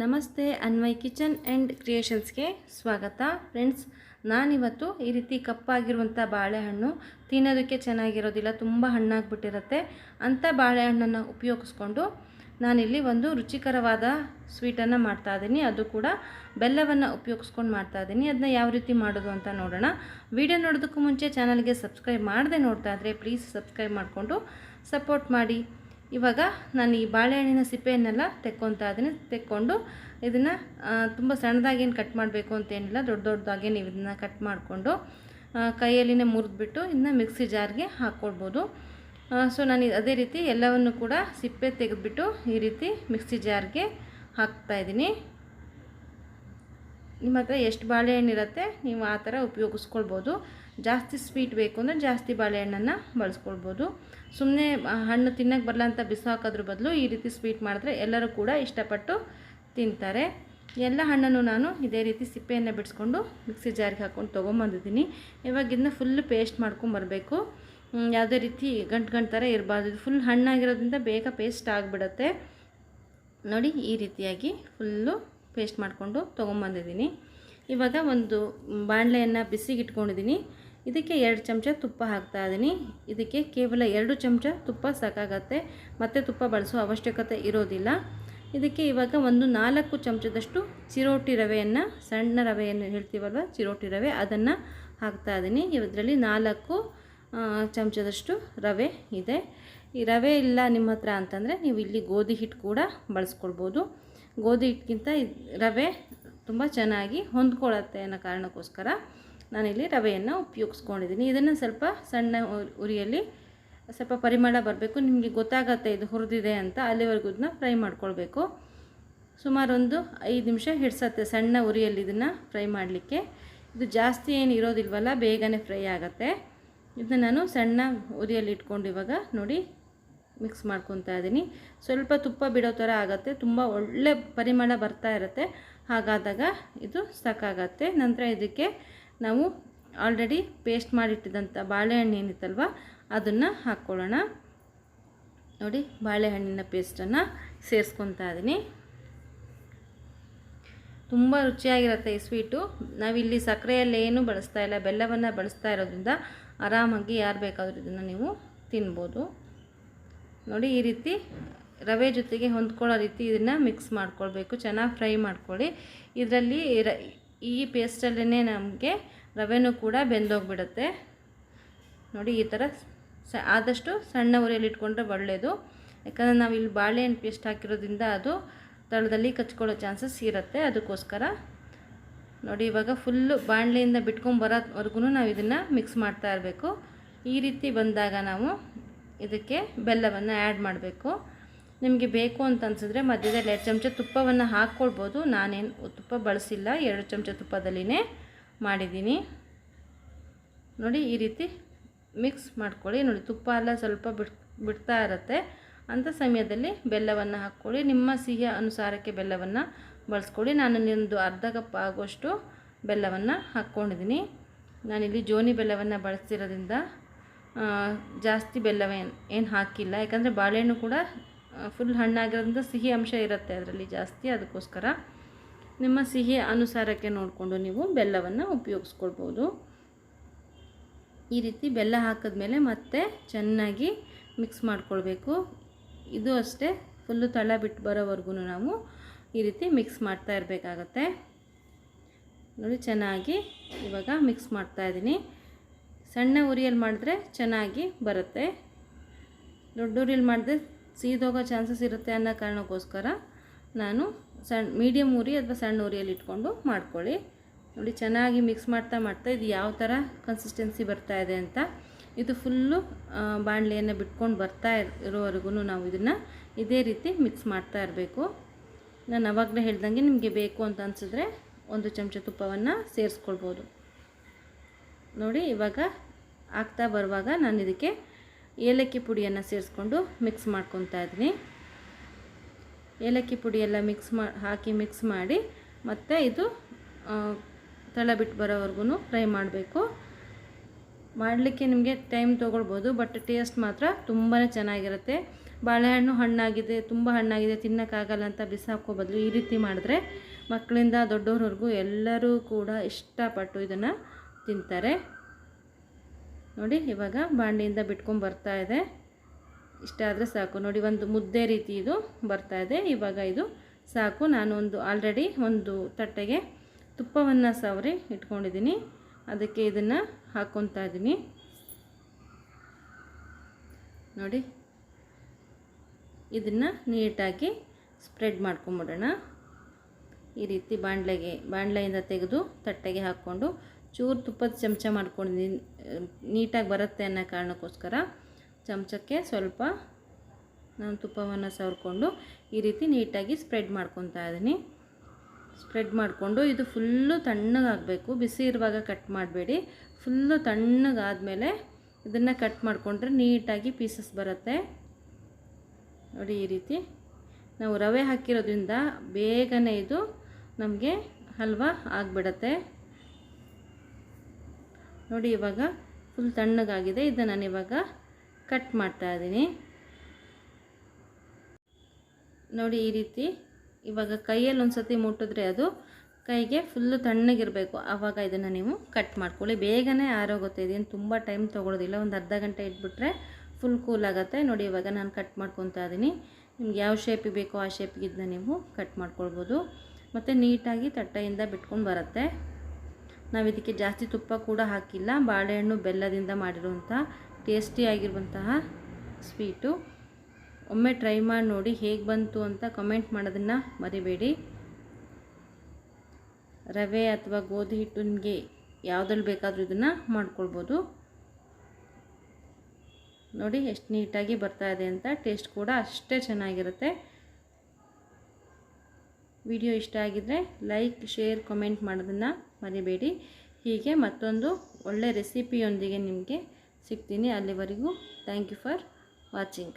ನಮಸ್ತೆ, Anvay kitchen and ಕ್ರಿಯೇಷನ್ಸ್ಗೆ ಸ್ವಾಗತ. Friends, ನಾನಿವತ್ತು ಈ ರೀತಿ ಕಪ್ಪಾಗಿರುವಂಥ ಬಾಳೆಹಣ್ಣು ತಿನ್ನೋದಕ್ಕೆ ಚೆನ್ನಾಗಿರೋದಿಲ್ಲ, ತುಂಬ ಹಣ್ಣಾಗ್ಬಿಟ್ಟಿರುತ್ತೆ. ಅಂಥ ಬಾಳೆಹಣ್ಣನ್ನು ಉಪಯೋಗಿಸ್ಕೊಂಡು ನಾನಿಲ್ಲಿ ಒಂದು ರುಚಿಕರವಾದ ಸ್ವೀಟನ್ನು ಮಾಡ್ತಾ ಇದ್ದೀನಿ. ಅದು ಕೂಡ ಬೆಲ್ಲವನ್ನು ಉಪಯೋಗಿಸ್ಕೊಂಡು ಮಾಡ್ತಾ ಇದ್ದೀನಿ. ಅದನ್ನ ಯಾವ ರೀತಿ ಮಾಡೋದು ಅಂತ ನೋಡೋಣ. ವಿಡಿಯೋ ನೋಡೋದಕ್ಕೂ ಮುಂಚೆ ಚಾನಲ್ಗೆ ಸಬ್ಸ್ಕ್ರೈಬ್ ಮಾಡದೆ ನೋಡ್ತಾ ಇದ್ದರೆ ಪ್ಲೀಸ್ ಸಬ್ಸ್ಕ್ರೈಬ್ ಮಾಡಿಕೊಂಡು ಸಪೋರ್ಟ್ ಮಾಡಿ. ಇವಾಗ ನಾನು ಈ ಬಾಳೆಹಣ್ಣಿನ ಸಿಪ್ಪೆಯನ್ನೆಲ್ಲ ತೆಕ್ಕೊತಾ ಇದ್ದೀನಿ. ತೆಕ್ಕೊಂಡು ಇದನ್ನು ತುಂಬ ಸಣ್ಣದಾಗೇನು ಕಟ್ ಮಾಡಬೇಕು ಅಂತೇನಿಲ್ಲ ದೊಡ್ಡ ದೊಡ್ಡದಾಗೆ ನೀವು ಇದನ್ನು ಕಟ್ ಮಾಡಿಕೊಂಡು ಕೈಯಲ್ಲಿನೇ ಮುರಿದ್ಬಿಟ್ಟು ಇದನ್ನ ಮಿಕ್ಸಿ ಜಾರ್ಗೆ ಹಾಕ್ಕೊಳ್ಬೋದು ಸೊ ನಾನು ಅದೇ ರೀತಿ ಎಲ್ಲವನ್ನು ಕೂಡ ಸಿಪ್ಪೆ ತೆಗೆದುಬಿಟ್ಟು ಈ ರೀತಿ ಮಿಕ್ಸಿ ಜಾರ್ಗೆ ಹಾಕ್ತಾಯಿದ್ದೀನಿ ನಿಮ್ಮ ಹತ್ರ ಎಷ್ಟು ಬಾಳೆಹಣ್ಣಿರುತ್ತೆ, ನೀವು ಆ ಥರ ಉಪಯೋಗಿಸ್ಕೊಳ್ಬೋದು. ಜಾಸ್ತಿ ಸ್ವೀಟ್ ಬೇಕು ಅಂದರೆ ಜಾಸ್ತಿ ಬಾಳೆಹಣ್ಣನ್ನು ಬಳಸ್ಕೊಳ್ಬೋದು. ಸುಮ್ಮನೆ ಹಣ್ಣು ತಿನ್ನಕ್ಕೆ ಬರಲ್ಲ ಅಂತ ಬಿಸಾಕೋದ್ರ ಬದಲು ಈ ರೀತಿ ಸ್ವೀಟ್ ಮಾಡಿದ್ರೆ ಎಲ್ಲರೂ ಕೂಡ ಇಷ್ಟಪಟ್ಟು ತಿಂತಾರೆ. ಎಲ್ಲ ಹಣ್ಣನ್ನು ನಾನು ಇದೇ ರೀತಿ ಸಿಪ್ಪೆಯನ್ನು ಬಿಡಿಸ್ಕೊಂಡು ಮಿಕ್ಸಿ ಜಾರಿಗೆ ಹಾಕ್ಕೊಂಡು ತೊಗೊಂಬಂದಿದ್ದೀನಿ. ಇವಾಗ ಇದನ್ನ ಫುಲ್ ಪೇಸ್ಟ್ ಮಾಡ್ಕೊಂಬರಬೇಕು ಯಾವುದೇ ರೀತಿ ಗಂಟು ಗಂಟು ಥರ ಇರಬಾರ್ದು. ಇದು ಫುಲ್ ಹಣ್ಣಾಗಿರೋದ್ರಿಂದ ಬೇಗ ಪೇಸ್ಟ್ ಆಗಿಬಿಡತ್ತೆ. ನೋಡಿ, ಈ ರೀತಿಯಾಗಿ ಫುಲ್ಲು ಪೇಸ್ಟ್ ಮಾಡಿಕೊಂಡು ತೊಗೊಂಬಂದಿದ್ದೀನಿ. ಇವಾಗ ಒಂದು ಬಾಣಲೆಯನ್ನು ಬಿಸಿಗಿಟ್ಕೊಂಡಿದ್ದೀನಿ. ಇದಕ್ಕೆ ಎರಡು ಚಮಚ ತುಪ್ಪ ಹಾಕ್ತಾ ಇದ್ದೀನಿ ಇದಕ್ಕೆ ಕೇವಲ ಎರಡು ಚಮಚ ತುಪ್ಪ ಸಾಕಾಗತ್ತೆ. ಮತ್ತು ತುಪ್ಪ ಬಳಸೋ ಅವಶ್ಯಕತೆ ಇರೋದಿಲ್ಲ. ಇದಕ್ಕೆ ಇವಾಗ ಒಂದು ನಾಲ್ಕು ಚಮಚದಷ್ಟು ಚಿರೋಟಿ ರವೆಯನ್ನು, ಸಣ್ಣ ರವೆಯನ್ನು ಹೇಳ್ತೀವಲ್ವ? ಚಿರೋಟಿ ರವೆ, ಅದನ್ನು ಹಾಕ್ತಾ ಇದ್ದೀನಿ ಇದರಲ್ಲಿ ನಾಲ್ಕು ಚಮಚದಷ್ಟು ರವೆ ಇದೆ. ಈ ರವೆ ಇಲ್ಲ ನಿಮ್ಮ ಹತ್ರ ಅಂತಂದರೆ ನೀವು ಇಲ್ಲಿ ಗೋಧಿ ಹಿಟ್ಟು ಕೂಡ ಬಳಸ್ಕೊಳ್ಬೋದು. ಗೋಧಿ ಹಿಟ್ಟಿಗಿಂತ ರವೆ ತುಂಬ ಚೆನ್ನಾಗಿ ಹೊಂದ್ಕೊಳ್ಳುತ್ತೆ ಅನ್ನೋ ಕಾರಣಕ್ಕೋಸ್ಕರ ನಾನಿಲ್ಲಿ ರವೆಯನ್ನು ಉಪಯೋಗಿಸ್ಕೊಂಡಿದ್ದೀನಿ. ಇದನ್ನು ಸ್ವಲ್ಪ ಸಣ್ಣ ಉರಿಯಲ್ಲಿ ಸ್ವಲ್ಪ ಪರಿಮಳ ಬರಬೇಕು. ನಿಮಗೆ ಗೊತ್ತಾಗತ್ತೆ ಇದು ಹುರಿದಿದೆ ಅಂತ ಅಲ್ಲಿವರೆಗೂ ಇದನ್ನ ಫ್ರೈ ಮಾಡ್ಕೊಳ್ಬೇಕು. ಸುಮಾರು ಒಂದು ಐದು ನಿಮಿಷ ಹಿಡ್ಸತ್ತೆ ಸಣ್ಣ ಉರಿಯಲ್ಲಿ ಇದನ್ನು ಫ್ರೈ ಮಾಡಲಿಕ್ಕೆ. ಇದು ಜಾಸ್ತಿ ಏನು ಇರೋದಿಲ್ವಲ್ಲ, ಬೇಗನೆ ಫ್ರೈ ಆಗುತ್ತೆ. ಇದನ್ನ ನಾನು ಸಣ್ಣ ಉರಿಯಲ್ಲಿ ಇಟ್ಕೊಂಡು ಇವಾಗ ನೋಡಿ ಮಿಕ್ಸ್ ಮಾಡ್ಕೊತಾ ಇದ್ದೀನಿ. ಸ್ವಲ್ಪ ತುಪ್ಪ ಬಿಡೋ ಥರ ಆಗುತ್ತೆ. ತುಂಬ ಒಳ್ಳೆ ಪರಿಮಳ ಬರ್ತಾ ಇರುತ್ತೆ. ಹಾಗಾದಾಗ ಇದು ಸಾಕಾಗತ್ತೆ ನಂತರ ಇದಕ್ಕೆ ನಾವು ಆಲ್ರೆಡಿ ಪೇಸ್ಟ್ ಮಾಡಿಟ್ಟಿದ್ದಂಥ ಬಾಳೆಹಣ್ಣು ಏನಿತ್ತಲ್ವ, ಅದನ್ನು ಹಾಕ್ಕೊಳ್ಳೋಣ. ನೋಡಿ, ಬಾಳೆಹಣ್ಣಿನ ಪೇಸ್ಟನ್ನು ಸೇರಿಸ್ಕೊತಾ ಇದ್ದೀನಿ. ತುಂಬ ರುಚಿಯಾಗಿರುತ್ತೆ ಈ ಸ್ವೀಟು ನಾವಿಲ್ಲಿ ಸಕ್ಕರೆಯಲ್ಲಿ ಏನೂ ಬಳಸ್ತಾ ಇಲ್ಲ, ಬೆಲ್ಲವನ್ನು ಬಳಸ್ತಾ ಇರೋದ್ರಿಂದ ಆರಾಮಾಗಿ ಯಾರು ಬೇಕಾದರೂ ಇದನ್ನು ನೀವು ತಿನ್ಬೋದು. ನೋಡಿ ಈ ರೀತಿ ರವೆ ಜೊತೆಗೆ ಹೊಂದ್ಕೊಳ್ಳೋ ರೀತಿ ಇದನ್ನು ಮಿಕ್ಸ್ ಮಾಡ್ಕೊಳ್ಬೇಕು. ಚೆನ್ನಾಗಿ ಫ್ರೈ ಮಾಡ್ಕೊಳ್ಳಿ. ಇದರಲ್ಲಿ ರ, ಈ ಪೇಸ್ಟಲ್ಲೇ ನಮಗೆ ರವೆನೂ ಕೂಡ ಬೆಂದೋಗ್ಬಿಡುತ್ತೆ. ನೋಡಿ ಈ ಥರ ಸ, ಆದಷ್ಟು ಸಣ್ಣ ಉರಿಯಲ್ಲಿ ಇಟ್ಕೊಂಡ್ರೆ ಒಳ್ಳೆಯದು ಯಾಕಂದರೆ ನಾವು ಇಲ್ಲಿ ಬಾಳೆಹಣ್ಣು ಪೇಸ್ಟ್ ಹಾಕಿರೋದ್ರಿಂದ ಅದು ತಳದಲ್ಲಿ ಕಚ್ಕೊಳ್ಳೋ ಚಾನ್ಸಸ್ ಇರುತ್ತೆ. ಅದಕ್ಕೋಸ್ಕರ ನೋಡಿ ಇವಾಗ ಫುಲ್ಲು ಬಾಣಲೆಯಿಂದ ಬಿಟ್ಕೊಂಡು ಬರೋವರೆಗೂ ನಾವು ಇದನ್ನು ಮಿಕ್ಸ್ ಮಾಡ್ತಾ ಇರಬೇಕು. ಈ ರೀತಿ ಬಂದಾಗ ನಾವು ಇದಕ್ಕೆ ಬೆಲ್ಲವನ್ನು ಆ್ಯಡ್ ಮಾಡಬೇಕು. ನಿಮಗೆ ಬೇಕು ಅಂತ ಅನಿಸಿದ್ರೆ ಮಧ್ಯದಲ್ಲಿ ಎರಡು ಚಮಚ ತುಪ್ಪವನ್ನು ಹಾಕ್ಕೊಳ್ಬೋದು. ನಾನೇನು ತುಪ್ಪ ಬಳಸಿಲ್ಲ. ಎರಡು ಚಮಚ ತುಪ್ಪದಲ್ಲಿನೇ ಮಾಡಿದ್ದೀನಿ. ನೋಡಿ, ಈ ರೀತಿ ಮಿಕ್ಸ್ ಮಾಡ್ಕೊಳ್ಳಿ. ನೋಡಿ, ತುಪ್ಪ ಎಲ್ಲ ಸ್ವಲ್ಪ ಬಿಡ್, ಬಿಡ್ತಾ ಇರುತ್ತೆ. ಅಂಥ ಸಮಯದಲ್ಲಿ ಬೆಲ್ಲವನ್ನು ಹಾಕ್ಕೊಳ್ಳಿ. ನಿಮ್ಮ ಸಿಹಿಯ ಅನುಸಾರಕ್ಕೆ ಬೆಲ್ಲವನ್ನು ಬಳಸ್ಕೊಳ್ಳಿ. ನಾನು ನಿಮ್ಮದು ಅರ್ಧ ಕಪ್ ಆಗೋಷ್ಟು ಬೆಲ್ಲವನ್ನು ಹಾಕ್ಕೊಂಡಿದ್ದೀನಿ. ನಾನಿಲ್ಲಿ ಜೋನಿ ಬೆಲ್ಲವನ್ನು ಬಳಸ್ತಿರೋದ್ರಿಂದ ಜಾಸ್ತಿ ಬೆಲ್ಲವೇನು ಏನು ಹಾಕಿಲ್ಲ. ಯಾಕಂದರೆ ಬಾಳೆಹಣ್ಣು ಕೂಡ ಫುಲ್ ಹಣ್ಣಾಗಿರೋದ್ರಿಂದ ಸಿಹಿ ಅಂಶ ಇರುತ್ತೆ ಅದರಲ್ಲಿ ಜಾಸ್ತಿ. ಅದಕ್ಕೋಸ್ಕರ ನಿಮ್ಮ ಸಿಹಿ ಅನುಸಾರಕ್ಕೆ ನೋಡಿಕೊಂಡು ನೀವು ಬೆಲ್ಲವನ್ನು ಉಪಯೋಗಿಸ್ಕೊಳ್ಬೋದು. ಈ ರೀತಿ ಬೆಲ್ಲ ಹಾಕಿದ್ಮೇಲೆ ಮತ್ತೆ ಚೆನ್ನಾಗಿ ಮಿಕ್ಸ್ ಮಾಡ್ಕೊಳ್ಬೇಕು. ಇದು ಅಷ್ಟೇ ಫುಲ್ಲು ತಳ ಬಿಟ್ಟು ಬರೋವರೆಗೂ ನಾವು ಈ ರೀತಿ ಮಿಕ್ಸ್ ಮಾಡ್ತಾ ಇರಬೇಕಾಗತ್ತೆ. ನೋಡಿ, ಚೆನ್ನಾಗಿ ಇವಾಗ ಮಿಕ್ಸ್ ಮಾಡ್ತಾ ಇದ್ದೀನಿ. ಸಣ್ಣ ಉರಿಯಲ್ಲಿ ಮಾಡಿದ್ರೆ ಚೆನ್ನಾಗಿ ಬರುತ್ತೆ. ದೊಡ್ಡ ಉರಿಯಲ್ಲಿ ಮಾಡಿದ್ರೆ ಸೀದೋಗೋ ಚಾನ್ಸಸ್ ಇರುತ್ತೆ ಅನ್ನೋ ಕಾರಣಕ್ಕೋಸ್ಕರ ನಾನು ಸಣ್ಣ ಮೀಡಿಯಮ್ ಉರಿ ಅಥವಾ ಸಣ್ಣ ಉರಿಯಲ್ಲಿ ಇಟ್ಕೊಂಡು ಮಾಡ್ಕೊಳ್ಳಿ. ನೋಡಿ, ಚೆನ್ನಾಗಿ ಮಿಕ್ಸ್ ಮಾಡ್ತಾ ಮಾಡ್ತಾ ಇದು ಯಾವ ಥರ ಕನ್ಸಿಸ್ಟೆನ್ಸಿ ಬರ್ತಾ ಇದೆ ಅಂತ. ಇದು ಫುಲ್ಲು ಬಾಣಲೆಯನ್ನು ಬಿಟ್ಕೊಂಡು ಬರ್ತಾ ಇರ್- ಇರೋವರೆಗೂ ನಾವು ಇದನ್ನು ಇದೇ ರೀತಿ ಮಿಕ್ಸ್ ಮಾಡ್ತಾ ಇರಬೇಕು. ನಾನು ಅವಾಗಲೇ ಹೇಳ್ದಂಗೆ ನಿಮಗೆ ಬೇಕು ಅಂತ ಅನಿಸಿದ್ರೆ ಒಂದು ಚಮಚ ತುಪ್ಪವನ್ನು ಸೇರಿಸ್ಕೊಳ್ಬೋದು. ನೋಡಿ, ಇವಾಗ ಆಗ್ತಾ ಬರುವಾಗ ನಾನು ಇದಕ್ಕೆ ಏಲಕ್ಕಿ ಪುಡಿಯನ್ನು ಸೇರಿಸ್ಕೊಂಡು ಮಿಕ್ಸ್ ಮಾಡ್ಕೊತಾ ಇದ್ದೀನಿ. ಏಲಕ್ಕಿ ಪುಡಿಯೆಲ್ಲ ಮಿಕ್ಸ್ ಮಾ, ಹಾಕಿ ಮಿಕ್ಸ್ ಮಾಡಿ ಮತ್ತೆ ಇದು ತಳ ಬಿಟ್ಟು ಬರೋವರೆಗೂ ಫ್ರೈ ಮಾಡಬೇಕು. ಮಾಡಲಿಕ್ಕೆ ನಿಮಗೆ ಟೈಮ್ ತೊಗೊಳ್ಬೋದು ಬಟ್ ಟೇಸ್ಟ್ ಮಾತ್ರ ತುಂಬಾ ಚೆನ್ನಾಗಿರುತ್ತೆ. ಬಾಳೆಹಣ್ಣು ಹಣ್ಣಾಗಿದೆ, ತುಂಬ ಹಣ್ಣಾಗಿದೆ ತಿನ್ನೋಕ್ಕಾಗಲ್ಲ ಅಂತ ಬಿಸಾಕೋ ಬದಲು ಈ ರೀತಿ ಮಾಡಿದ್ರೆ ಮಕ್ಕಳಿಂದ ದೊಡ್ಡವ್ರವರೆಗೂ ಎಲ್ಲರೂ ಕೂಡ ಇಷ್ಟಪಟ್ಟು ಇದನ್ನು ತಿಂತಾರೆ. ನೋಡಿ, ಇವಾಗ ಬಾಣಲಿಯಿಂದ ಬಿಟ್ಕೊಂಡು ಬರ್ತಾ ಇದೆ. ಇಷ್ಟ ಆದರೆ ಸಾಕು. ನೋಡಿ, ಒಂದು ಮುದ್ದೆ ರೀತಿ ಇದು ಬರ್ತಾ ಇದೆ. ಇವಾಗ ಇದು ಸಾಕು. ನಾನು ಒಂದು ಆಲ್ರೆಡಿ ಒಂದು ತಟ್ಟೆಗೆ ತುಪ್ಪವನ್ನು ಸವರಿ ಇಟ್ಕೊಂಡಿದ್ದೀನಿ. ಅದಕ್ಕೆ ಇದನ್ನು ಹಾಕ್ಕೊತಾ ಇದ್ದೀನಿ. ನೋಡಿ, ಇದನ್ನು ನೀಟಾಗಿ ಸ್ಪ್ರೆಡ್ ಮಾಡ್ಕೊಂಬಿಡೋಣ. ಈ ರೀತಿ ಬಾಣಲೆಗೆ, ಬಾಣಲೆಯಿಂದ ತೆಗೆದು ತಟ್ಟೆಗೆ ಹಾಕ್ಕೊಂಡು ಚೂರು ತುಪ್ಪದ ಚಮಚ ಮಾಡ್ಕೊಂಡಿದ್ದೀನಿ ನೀಟಾಗಿ ಬರುತ್ತೆ ಅನ್ನೋ ಕಾರಣಕ್ಕೋಸ್ಕರ ಚಮಚಕ್ಕೆ ಸ್ವಲ್ಪ ನಾನು ತುಪ್ಪವನ್ನು ಸವರ್ಕೊಂಡು ಈ ರೀತಿ ನೀಟಾಗಿ ಸ್ಪ್ರೆಡ್ ಮಾಡ್ಕೊತಾ ಇದ್ದೀನಿ. ಸ್ಪ್ರೆಡ್ ಮಾಡಿಕೊಂಡು ಇದು ಫುಲ್ಲು ತಣ್ಣಗಾಗಬೇಕು. ಬಿಸಿ ಇರುವಾಗ ಕಟ್ ಮಾಡಬೇಡಿ. ಫುಲ್ಲು ತಣ್ಣಗಾದಮೇಲೆ ಇದನ್ನು ಕಟ್ ಮಾಡಿಕೊಂಡ್ರೆ ನೀಟಾಗಿ ಪೀಸಸ್ ಬರುತ್ತೆ. ನೋಡಿ ಈ ರೀತಿ. ನಾವು ರವೆ ಹಾಕಿರೋದ್ರಿಂದ ಬೇಗನೆ ಇದು ನಮಗೆ ಹಲ್ವಾ ಆಗಿಬಿಡತ್ತೆ. ನೋಡಿ ಇವಾಗ ಫುಲ್ ತಣ್ಣಗಾಗಿದೆ. ಇದನ್ನು ನಾನು ಇವಾಗ ಕಟ್ ಮಾಡ್ತಾ ಇದ್ದೀನಿ. ನೋಡಿ ಈ ರೀತಿ ಇವಾಗ ಕೈಯಲ್ಲಿ ಒಂದು ಸತಿ ಮುಟ್ಟಿದ್ರೆ ಅದು ಕೈಗೆ ಫುಲ್ಲು ತಣ್ಣಗಿರಬೇಕು. ಆವಾಗ ಇದನ್ನು ನೀವು ಕಟ್ ಮಾಡ್ಕೊಳ್ಳಿ. ಬೇಗನೆ ಆರೋಗುತ್ತೆ. ಇದೇನು ತುಂಬ ಟೈಮ್ ತೊಗೊಳೋದಿಲ್ಲ. ಒಂದು ಅರ್ಧ ಗಂಟೆ ಇಟ್ಬಿಟ್ರೆ ಫುಲ್ ಕೂಲ್ ಆಗುತ್ತೆ. ನೋಡಿ ಇವಾಗ ನಾನು ಕಟ್ ಮಾಡ್ಕೊತಾ ಇದ್ದೀನಿ. ನಿಮ್ಗೆ ಯಾವ ಶೇಪಿಗೆ ಬೇಕೋ ಆ ಶೇಪಿಗೆ ಇದನ್ನ ನೀವು ಕಟ್ ಮಾಡ್ಕೊಳ್ಬೋದು. ಮತ್ತು ನೀಟಾಗಿ ತಟ್ಟೆಯಿಂದ ಬಿಟ್ಕೊಂಡು ಬರುತ್ತೆ. ನಾವು ಇದಕ್ಕೆ ಜಾಸ್ತಿ ತುಪ್ಪ ಕೂಡ ಹಾಕಿಲ್ಲ. ಬಾಳೆಹಣ್ಣು ಬೆಲ್ಲದಿಂದ ಮಾಡಿರುವಂಥ ಟೇಸ್ಟಿಯಾಗಿರುವಂತಹ ಸ್ವೀಟು ಒಮ್ಮೆ ಟ್ರೈ ಮಾಡಿ ನೋಡಿ ಹೇಗೆ ಬಂತು ಅಂತ ಕಮೆಂಟ್ ಮಾಡೋದನ್ನು ಮರಿಬೇಡಿ. ರವೆ ಅಥವಾ ಗೋಧಿ ಹಿಟ್ಟು ನಿಮಗೆ ಯಾವುದ್ರಲ್ಲಿ ಬೇಕಾದರೂ ಇದನ್ನು ಮಾಡ್ಕೊಳ್ಬೋದು. ನೋಡಿ ಎಷ್ಟು ನೀಟಾಗಿ ಬರ್ತಾ ಇದೆ ಅಂತ ಟೇಸ್ಟ್ ಕೂಡ ಅಷ್ಟೇ ಚೆನ್ನಾಗಿರುತ್ತೆ. ವಿಡಿಯೋ ಇಷ್ಟ ಆಗಿದ್ದರೆ ಲೈಕ್, ಶೇರ್ ಕಮೆಂಟ್ ಮಾಡೋದನ್ನು ಮರಿಬೇಡಿ. ಹೀಗೆ ಮತ್ತೊಂದು ಒಳ್ಳೆ ರೆಸಿಪಿಯೊಂದಿಗೆ ನಿಮಗೆ ಸಿಗ್ತೀನಿ ಅಲ್ಲಿವರೆಗೂ. Thank you for watching